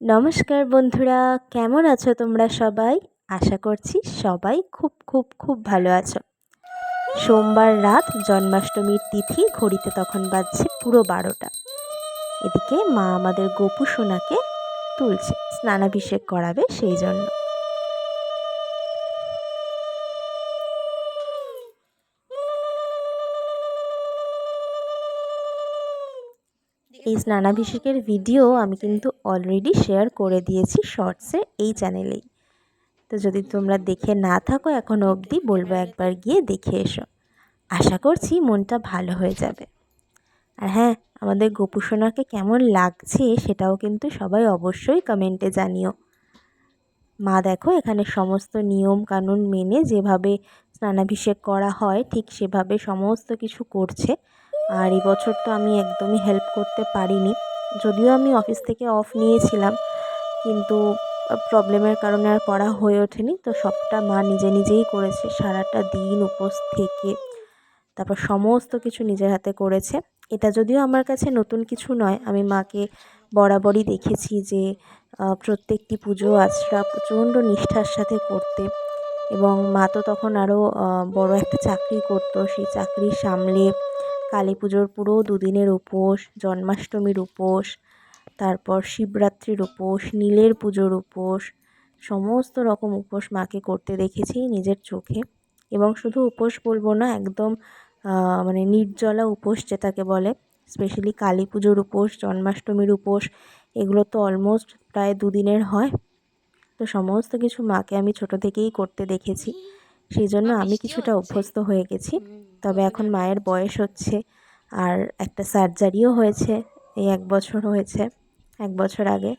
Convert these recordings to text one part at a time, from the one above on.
নমস্কার বন্ধুরা, কেমন আছো তোমরা সবাই? আশা করছি সবাই খুব খুব খুব ভালো আছো। সোমবার রাত জন্মাষ্টমীর তিথি ঘড়িতে তখন বাজছে পুরো বারোটা। এদিকে মা আমাদের গোপু সোনাকে তুলছে, স্নানাভিষেক করাবে সেই জন্য এই স্নানাভিষেকের ভিডিও আমি কিন্তু অলরেডি শেয়ার করে দিয়েছি শর্টসে এই চ্যানেলেই তো যদি তোমরা দেখে না থাকো এখনও অবধি বলব একবার গিয়ে দেখে এসো। আশা করছি মনটা ভালো হয়ে যাবে। আর হ্যাঁ আমাদের গোপুসোনাকে কেমন লাগছে সেটাও কিন্তু সবাই অবশ্যই কমেন্টে জানিও। মা দেখো, এখানে সমস্ত নিয়ম কানুন মেনে যেভাবে স্নানাভিষেক করা হয়, ঠিক সেভাবে সমস্ত কিছু করছে। আর এই বছর তো আমি একদমই হেল্প করতে পারিনি। যদিও আমি অফিস থেকে অফ নিয়েছিলাম, কিন্তু প্রবলেমের কারণে আর করা হয়ে ওঠেনি। তো সবটা মা নিজে নিজেই করেছে, সারাটা দিন উপোস থেকে, তারপর সমস্ত কিছু নিজের হাতে করেছে। এটা যদিও আমার কাছে নতুন কিছু নয়, আমি মাকে বরাবরই দেখেছি যে প্রত্যেকটি পুজো আচরা প্রচণ্ড নিষ্ঠার সাথে করতে। এবং মা তো তখন আরও বড় একটা চাকরি করতো, সেই চাকরি সামলে কালী পুজোর পুরো দুদিনের উপোস, জন্মাষ্টমীর উপোস, তারপর শিবরাত্রির উপোস, নীলের পুজোর উপোস, সমস্ত রকম উপোস মাকে করতে দেখেছি নিজের চোখে। এবং শুধু উপোস বলব না, একদম মানে নির্জলা উপোস যেটাকে বলে স্পেশালি কালী পুজোর উপোস, জন্মাষ্টমীর উপোস, এগুলো তো অলমোস্ট প্রায় দুদিনের হয়। তো সমস্ত কিছু মাকে আমি ছোট থেকেই করতে দেখেছি। সেই জন্য আমি কিছুটা অভ্যস্ত হয়ে গেছি। তবে এখন মায়ের বয়স হচ্ছে আর একটা সার্জারিও হয়েছে এই এক বছর হয়েছে এক বছর আগে।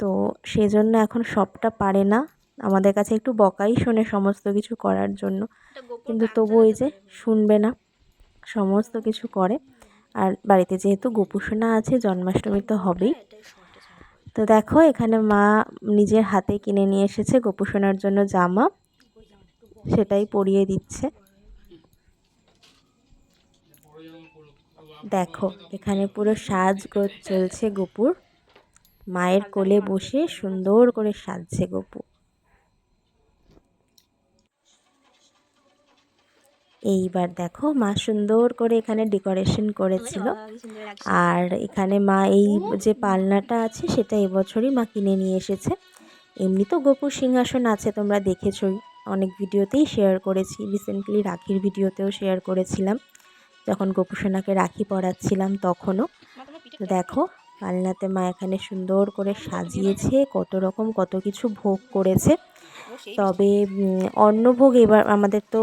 তো সেই জন্য এখন সবটা পারে না। আমাদের কাছে একটু বকাই শোনে সমস্ত কিছু করার জন্য। কিন্তু তবু ওই যে শুনবে না সমস্ত কিছু করে। আর বাড়িতে যেহেতু গোপুসোনা আছে জন্মাষ্টমী তো হবেই। তো দেখো এখানে মা নিজের হাতে কিনে নিয়ে এসেছে গোপুসোনার জন্য জামা। সেটাই পরিয়ে দিচ্ছে। দেখো, এখানে পুরো সাজগোজ চলছে গোপুর। মায়ের কোলে বসে সুন্দর করে সাজছে গপু। এইবার দেখো, মা সুন্দর করে এখানে ডেকোরেশন করেছিল। আর এখানে মা এই যে পালনাটা আছে, সেটা এবছরই মা কিনে নিয়ে এসেছে। এমনি তো গোপুর সিংহাসন আছে, তোমরা দেখেছই। অনেক ভিডিওতেই শেয়ার করেছি। রিসেন্টলি রাখির ভিডিওতেও শেয়ার করেছিলাম। যখন গোপুসোনাকে রাখি পরাচ্ছিলাম তখনও। তো দেখো, পালনাতে মা এখানে সুন্দর করে সাজিয়েছে, কত রকম কত কিছু ভোগ করেছে। তবে অন্নভোগ এবার আমাদের তো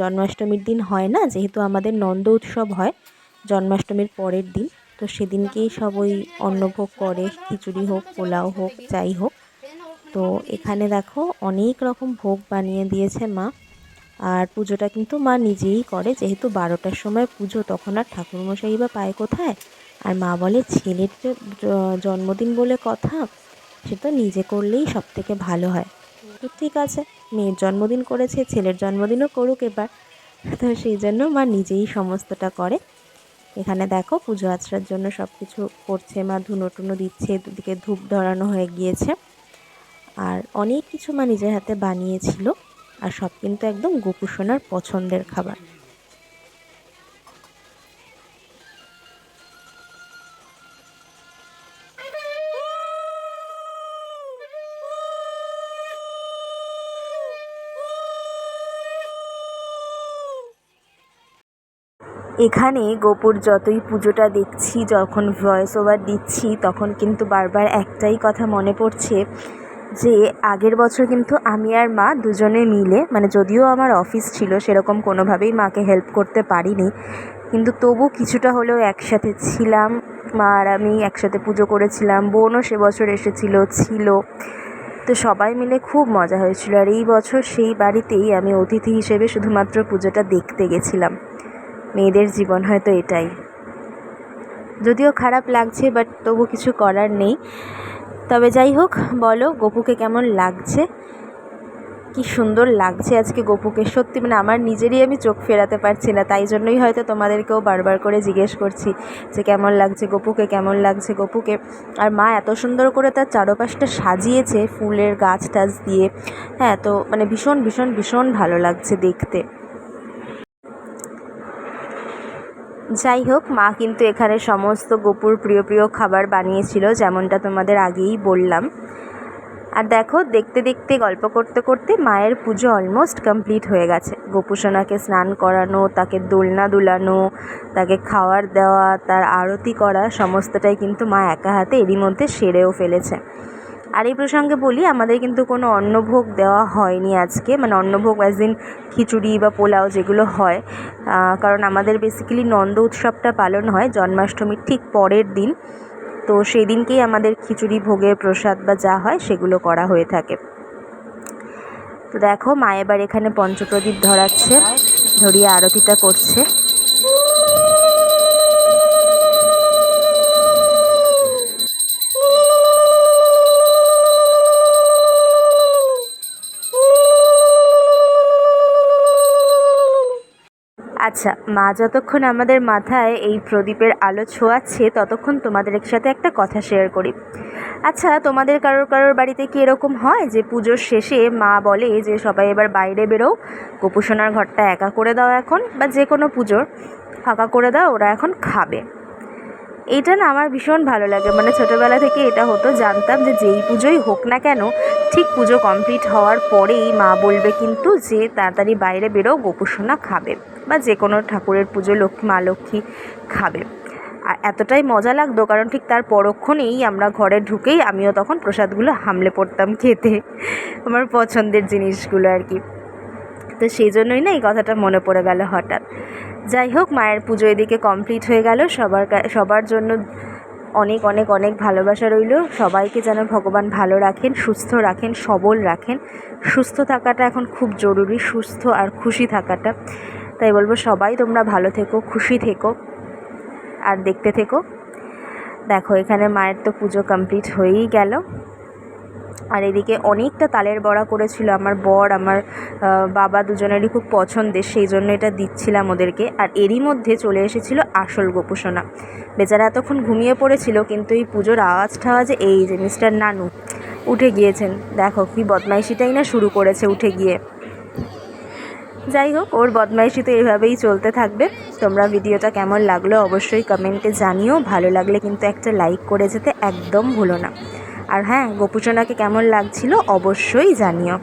জন্মাষ্টমীর দিন হয় না, যেহেতু আমাদের নন্দ উৎসব হয়, জন্মাষ্টমীর পরের দিন। তো সেদিনকেই সব ওই অন্নভোগ করে, খিচুড়ি হোক, পোলাও হোক, যাই হোক। তো এখানে দেখো, অনেক রকম ভোগ বানিয়ে দিয়েছে মা। আর পুজোটা কিন্তু মা নিজেই করে। যেহেতু বারোটার সময় পুজো, তখন আর ঠাকুরমশাই বা পায় কোথায়? আর মা বলে, ছেলের জন্মদিন বলে কথা, সে তো নিজে করলেই সব থেকে ভালো হয়। তো ঠিক আছে, মেয়ের জন্মদিন করেছে, ছেলের জন্মদিনও করুক এবার। তো সেই জন্য মা নিজেই সমস্তটা করে। এখানে দেখো, পুজো আচরার জন্য সব কিছু করছে মা, ধুনো টুনো দিচ্ছে, দুদিকে ধূপ ধরানো হয়ে গিয়েছে। আর অনেক কিছু মা নিজের হাতে বানিয়েছিল। আর সব কিন্তু একদম গোপুসোনার পছন্দের খাবার। এখানে গোপুর যতই পুজোটা দেখছি, যখন ভয়েস ওভার দিচ্ছি, তখন কিন্তু বারবার একটাই কথা মনে পড়ছে যে আগের বছর কিন্তু আমি আর মা দুজনে মিলে মানে যদিও আমার অফিস ছিল, সেরকম কোনোভাবেই মাকে হেল্প করতে পারিনি। কিন্তু তবু কিছুটা হলেও একসাথে ছিলাম। মা আর আমি একসাথে পুজো করেছিলাম, বোনও সে বছর এসেছিল, ছিল। তো সবাই মিলে খুব মজা হয়েছিল। আর এই বছর সেই বাড়িতেই আমি অতিথি হিসেবে শুধুমাত্র পুজোটা দেখতে গেছিলাম। মেয়েদের জীবন হয়তো এটাই। যদিও খারাপ লাগছে বাট তবু কিছু করার নেই। তবে যাই হোক, বলো গপুকে কেমন লাগছে? কি সুন্দর লাগছে আজকে গপুকে। সত্যি মানে আমার নিজেরই আমি চোখ ফেরাতে পারছি না, তাই জন্যই হয়তো তোমাদেরকেও বারবার করে জিজ্ঞেস করছি যে কেমন লাগছে গপুকে, কেমন লাগছে গপুকে। আর মা এত সুন্দর করে তার চারপাশটা সাজিয়েছে ফুলের গাছ টাছ দিয়ে। হ্যাঁ তো মানে ভীষণ ভীষণ ভীষণ ভালো লাগছে দেখতে। যাই হোক মা কিন্তু এখানে সমস্ত গোপুর প্রিয় প্রিয় খাবার বানিয়েছিল, যেমনটা তোমাদের আগেই বললাম। আর দেখো, দেখতে দেখতে, গল্প করতে করতে মায়ের পুজো অলমোস্ট কমপ্লিট হয়ে গেছে। গোপুসোনাকে স্নান করানো, তাকে দোলনা দুলানো, তাকে খাওয়ার দেওয়া, তার আরতি করা, সমস্তটাই কিন্তু মা একা হাতে এরই মধ্যে সেরেও ফেলেছে। আর এই প্রসঙ্গে বলি, আমাদের কিন্তু কোনো অন্নভোগ দেওয়া হয়নি আজকে। মানে অন্নভোগ অ্যাজ ইন খিচুড়ি বা পোলাও যেগুলো হয়। কারণ আমাদের বেসিক্যালি নন্দ উৎসবটা পালন হয় জন্মাষ্টমীর ঠিক পরের দিন। তো সেই দিনকেই আমাদের খিচুড়ি ভোগের প্রসাদ বা যা হয় সেগুলো করা হয়ে থাকে। তো দেখো মা এবার এখানে পঞ্চপ্রদীপ ধরাচ্ছে, ধরিয়ে আরতিটা করছে। আচ্ছা মা যতক্ষণ আমাদের মাথায় এই প্রদীপের আলো ছোঁয়াচ্ছে, ততক্ষণ তোমাদের সাথে একটা কথা শেয়ার করি। আচ্ছা তোমাদের কারোর কারোর বাড়িতে কি এরকম হয় যে পুজোর শেষে মা বলে যে সবাই এবার বাইরে বেরো গোপুসোনার ঘরটা একা করে দাও এখন বা যে কোনো পুজোর, ফাঁকা করে দাও, ওরা এখন খাবে। এটা না আমার ভীষণ ভালো লাগে। মানে ছোটোবেলা থেকে এটা হতো, জানতাম যে যেই পুজোই হোক না কেন, ঠিক পুজো কমপ্লিট হওয়ার পরেই মা বলবে কিন্তু যে তাড়াতাড়ি বাইরে বেরো গোপুসোনা খাবে। বা যে কোনো ঠাকুরের পুজো লক্ষ্মী, মা লক্ষ্মী খাবে। আর এতটাই মজা লাগতো, কারণ ঠিক তার পরক্ষণেই আমরা ঘরে ঢুকেই আমিও তখন প্রসাদগুলো হামলে পড়তাম খেতে, আমার পছন্দের জিনিসগুলো আর কি। তো সেই জন্যই না এই কথাটা মনে পড়ে গেল হঠাৎ। যাই হোক, মায়ের পুজো এদিকে কমপ্লিট হয়ে গেল, সবার সবার জন্য অনেক অনেক অনেক ভালোবাসা রইল। সবাইকে যেন ভগবান ভালো রাখেন, সুস্থ রাখেন, সবল রাখেন। সুস্থ থাকাটা এখন খুব জরুরি, সুস্থ আর খুশি থাকাটা। তাই বলব সবাই তোমরা ভালো থেকো, খুশি থেকো আর দেখতে থেকো। দেখো, এখানে মায়ের তো পুজো কমপ্লিট হয়েই গেল। আর এদিকে অনেকটা তালের বড়া করেছিল আমার বর, আমার বাবা দুজনেরই খুব পছন্দের, সেই জন্য এটা দিচ্ছিলাম ওদেরকে। আর এরই মধ্যে চলে এসেছিল আসল গোপুসোনা। বেচারা এতক্ষণ ঘুমিয়ে পড়েছিল, কিন্তু এই পুজোর আওয়াজ ঠাওয়াজে, এই যে মিস্টার নানু, উঠে গিয়েছেন। দেখো, কি বদমাইশিটাই না শুরু করেছে উঠে গিয়ে। যাই হোক, ওর বদমাইশি তো এভাবেই চলতে থাকবে। তোমরা ভিডিওটা কেমন লাগল অবশ্যই কমেন্টে জানিও। ভালো লাগলে কিন্তু একটা লাইক করে যেতে একদম ভুলো না। আর হ্যাঁ গোপুচনাকে কেমন লাগছিল অবশ্যই জানিও।